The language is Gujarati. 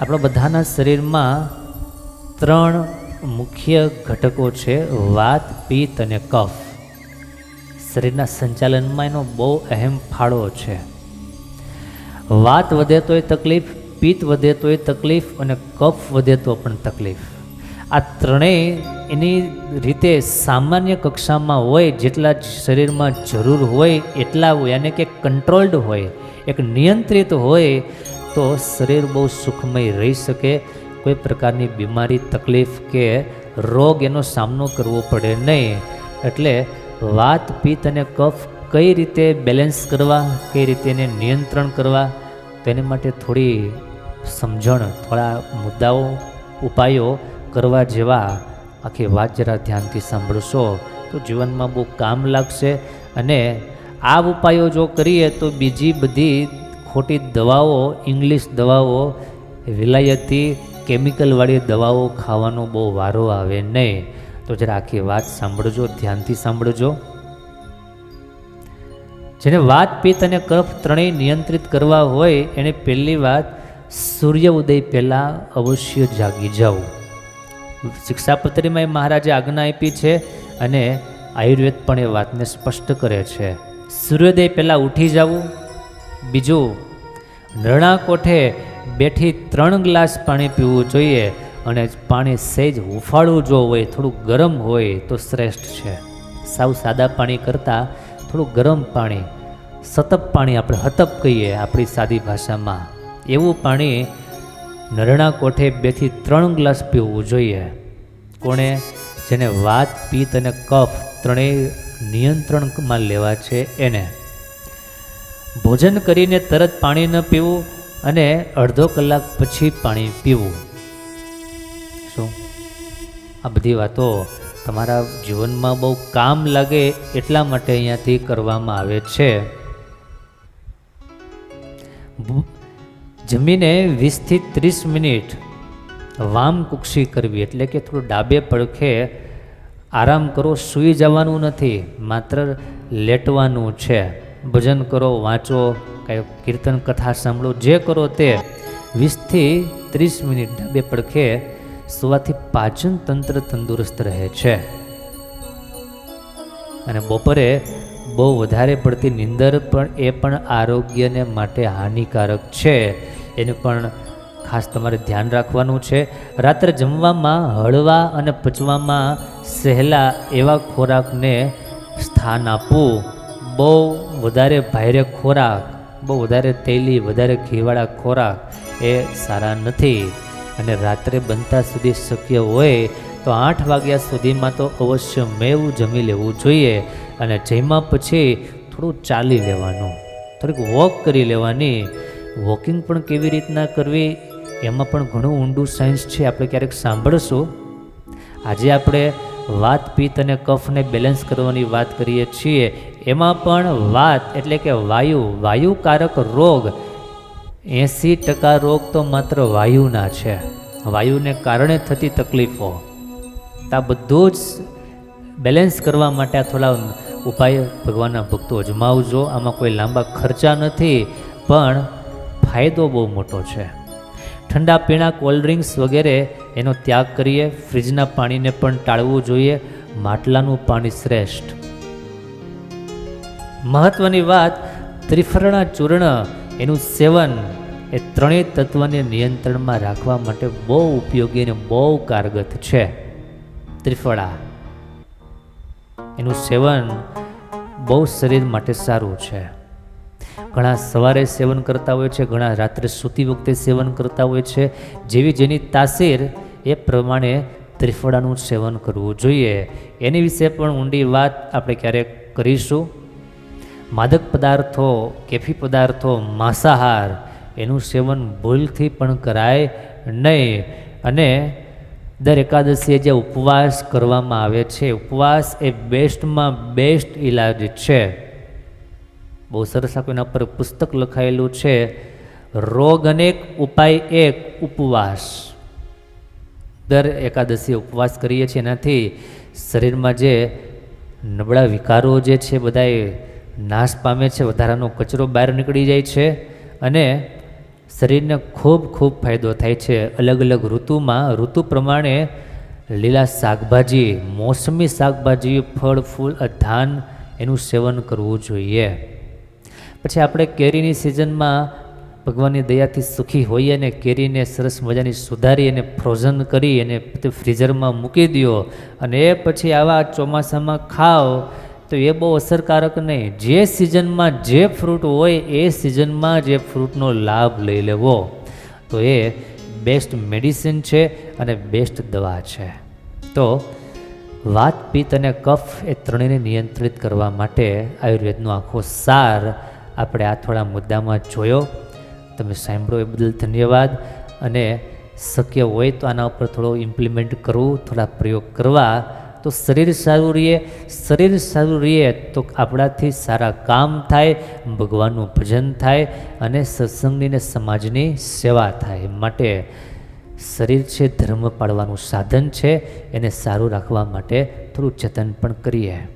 આપણા બધાના શરીરમાં ત્રણ મુખ્ય ઘટકો છે, વાત, પિત્ત અને કફ. શરીરના સંચાલનમાં એનો બહુ અહેમ ફાળો છે. વાત વધે તોય તકલીફ, પિત્ત વધે તોય તકલીફ અને કફ વધે તો પણ તકલીફ. આ ત્રણેય એની રીતે સામાન્ય કક્ષામાં હોય, જેટલા શરીરમાં જરૂર હોય એટલા હોય અને કે કંટ્રોલ્ડ હોય, એક નિયંત્રિત હોય તો શરીર બહુ સુખમય રહી શકે. કોઈ પ્રકારની બીમારી, તકલીફ કે રોગ એનો સામનો કરવો પડે નહીં. એટલે વાત, પિત્ત અને કફ કઈ રીતે બેલેન્સ કરવા, કઈ રીતે એને નિયંત્રણ કરવા, તેની માટે થોડી સમજણ, થોડા મુદ્દાઓ, ઉપાયો કરવા જેવા આખી વાત જરા ધ્યાનથી સાંભળશો તો જીવનમાં બહુ કામ લાગશે. અને આ ઉપાયો જો કરીએ તો બીજી બધી ખોટી દવાઓ ઇંગ્લિશ દવાઓ, વિલાયતી કેમિકલવાળી દવાઓ ખાવાનો બહુ વારો આવે નહીં. તો જરા આખી વાત સાંભળજો, ધ્યાનથી સાંભળજો. જેને વાત પિત્ત અને કફ ત્રણેય નિયંત્રિત કરવા હોય, એને પહેલી વાત સૂર્ય ઉદય પહેલાં અવશ્ય જાગી જવું શિક્ષાપત્રીમાં એ મહારાજે આજ્ઞા આપી છે અને આયુર્વેદ પણ એ વાતને સ્પષ્ટ કરે છે. સૂર્યોદય પહેલાં ઉઠી જવું બીજું નરણા કોઠે બેઠી ત્રણ ગ્લાસ પાણી પીવું જોઈએ અને પાણી સહેજ હુંફાળું જો હોય, થોડું ગરમ હોય તો શ્રેષ્ઠ છે. સાવ સાદા પાણી કરતાં થોડું ગરમ પાણી સતપ પાણી આપણે હતપ કહીએ આપણી સાદી ભાષામાં. એવું પાણી નરણા કોઠે બેથી ત્રણ ગ્લાસ પીવું જોઈએ. કોણે? જેને વાત, પિત્ત અને કફ ત્રણેય નિયંત્રણમાં લેવા છે એને. ભોજન કરીને તરત પાણી ન પીવું અને અડધો કલાક પછી પાણી પીવું. શું? આ બધી વાતો તમારા જીવનમાં બહુ કામ લાગે એટલા માટે અહીંયાથી કરવામાં આવે છે. જમીને વીસથી ત્રીસ મિનિટ વામ કુક્ષી કરવી એટલે કે થોડું ડાબે પડખે આરામ કરો, સૂઈ જવાનું નથી, માત્ર લેટવાનું છે. ભજન કરો, વાંચો, કાંઈ કીર્તન કથા સાંભળો, જે કરો તે વીસથી ત્રીસ મિનિટ ડાબે પડખે સુવાથી પાચન તંત્ર તંદુરસ્ત રહે છે. અને બપોરે બહુ વધારે પડતી નીંદર પણ એ પણ આરોગ્યને માટે હાનિકારક છે. એનું પણ ખાસ તમારે ધ્યાન રાખવાનું છે. રાત્રે જમવામાં, હળવા અને પચવામાં સહેલા એવા ખોરાકને સ્થાન આપવું. બહુ વધારે ભારે ખોરાક, બહુ વધારે તેલી વધારે ઘીવાળા ખોરાક એ સારા નથી. અને રાત્રે બનતા સુધી શક્ય હોય તો આઠ વાગ્યા સુધીમાં તો અવશ્ય મેવું જમી લેવું જોઈએ અને જમ્યા પછી થોડું ચાલી લેવાનું, થોડીક વોક કરી લેવાની. વોકિંગ પણ કેવી રીતના કરવી, એમાં પણ ઘણું ઊંડું સાયન્સ છે, આપણે ક્યારેક સાંભળશું. આજે આપણે વાત, પિત્ત અને કફને બેલેન્સ કરવાની વાત કરીએ છીએ. એમાં પણ વાત એટલે કે વાયુ, વાયુકારક રોગ. એંસી ટકા રોગ તો માત્ર વાયુના છે. વાયુને કારણે થતી તકલીફો. આ બધું જ બેલેન્સ કરવા માટે આ થોડા ઉપાય ભગવાનના ભક્તો અજમાવજો. આમાં કોઈ લાંબા ખર્ચા નથી, પણ ફાયદો બહુ મોટો છે. ઠંડા પીણા કોલ્ડ ડ્રિંક્સ વગેરે એનો ત્યાગ કરીએ ફ્રીજના પાણીને પણ ટાળવું જોઈએ, માટલાનું પાણી શ્રેષ્ઠ. મહત્વની વાત ત્રિફળના ચૂર્ણ, એનું સેવન, એ ત્રણેય તત્વને નિયંત્રણમાં રાખવા માટે બહુ ઉપયોગી અને બહુ કારગત છે. ત્રિફળા. એનું સેવન બહુ શરીર માટે સારું છે. ઘણા સવારે સેવન કરતા હોય છે, ઘણા રાત્રે સૂતી વખતે સેવન કરતા હોય છે. જેવી જેની તાસીર એ પ્રમાણે ત્રિફળાનું સેવન કરવું જોઈએ. એની વિશે પણ ઊંડી વાત આપણે ક્યારેક કરીશું. માદક પદાર્થો, કેફી પદાર્થો, માંસાહાર, એનું સેવન ભૂલથી પણ કરાય નહીં. અને દર એકાદશીએ જે ઉપવાસ કરવામાં આવે છે, ઉપવાસ એ બેસ્ટમાં બેસ્ટ ઈલાજ છે. બહુ સરસ આખું એના પર પુસ્તક લખાયેલું છે, રોગ અનેક ઉપાય એક ઉપવાસ. દર એકાદશી ઉપવાસ કરીએ છીએ. એનાથી શરીરમાં જે નબળા વિકારો જે છે, બધાએ નાશ પામે છે, વધારાનો કચરો બહાર નીકળી જાય છે અને શરીરને ખૂબ ખૂબ ફાયદો થાય છે. અલગ અલગ ઋતુમાં, ઋતુ પ્રમાણે લીલા શાકભાજી, મોસમી શાકભાજી, ફળ, ફૂલ, ધાન એનું સેવન કરવું જોઈએ. પછી આપણે કેરીની સિઝનમાં ભગવાનની દયાથી સુખી હોઈએ અને કેરીને સરસ મજાની સુધારી અને ફ્રોઝન કરી અને ફ્રીઝરમાં મૂકી દો અને એ પછી આવા ચોમાસામાં ખાઓ, તો એ બહુ અસરકારક નહીં. જે સિઝનમાં જે ફ્રૂટ હોય, એ સિઝનમાં જે ફ્રૂટનો લાભ લઈ લેવો. તો એ બેસ્ટ મેડિસિન છે અને બેસ્ટ દવા છે. તો વાત પિત્ત અને કફ એ ત્રણેયને નિયંત્રિત કરવા માટે આયુર્વેદનો આખો સાર આપણે આ થોડા મુદ્દામાં જોયો. તમે સાંભળો એ બદલ ધન્યવાદ. અને શક્ય હોય તો આના ઉપર થોડો ઇમ્પ્લિમેન્ટ કરવું, થોડા પ્રયોગ કરવા. તો શરીર સારું રહે શરીર સારું રહીએ તો આપણાથી સારા કામ થાય, ભગવાનનું ભજન થાય અને સત્સંગની ને સમાજની સેવા થાય. માટે શરીર છે ધર્મ પાળવાનું સાધન છે. એને સારું રાખવા માટે થોડું જતન પણ કરીએ.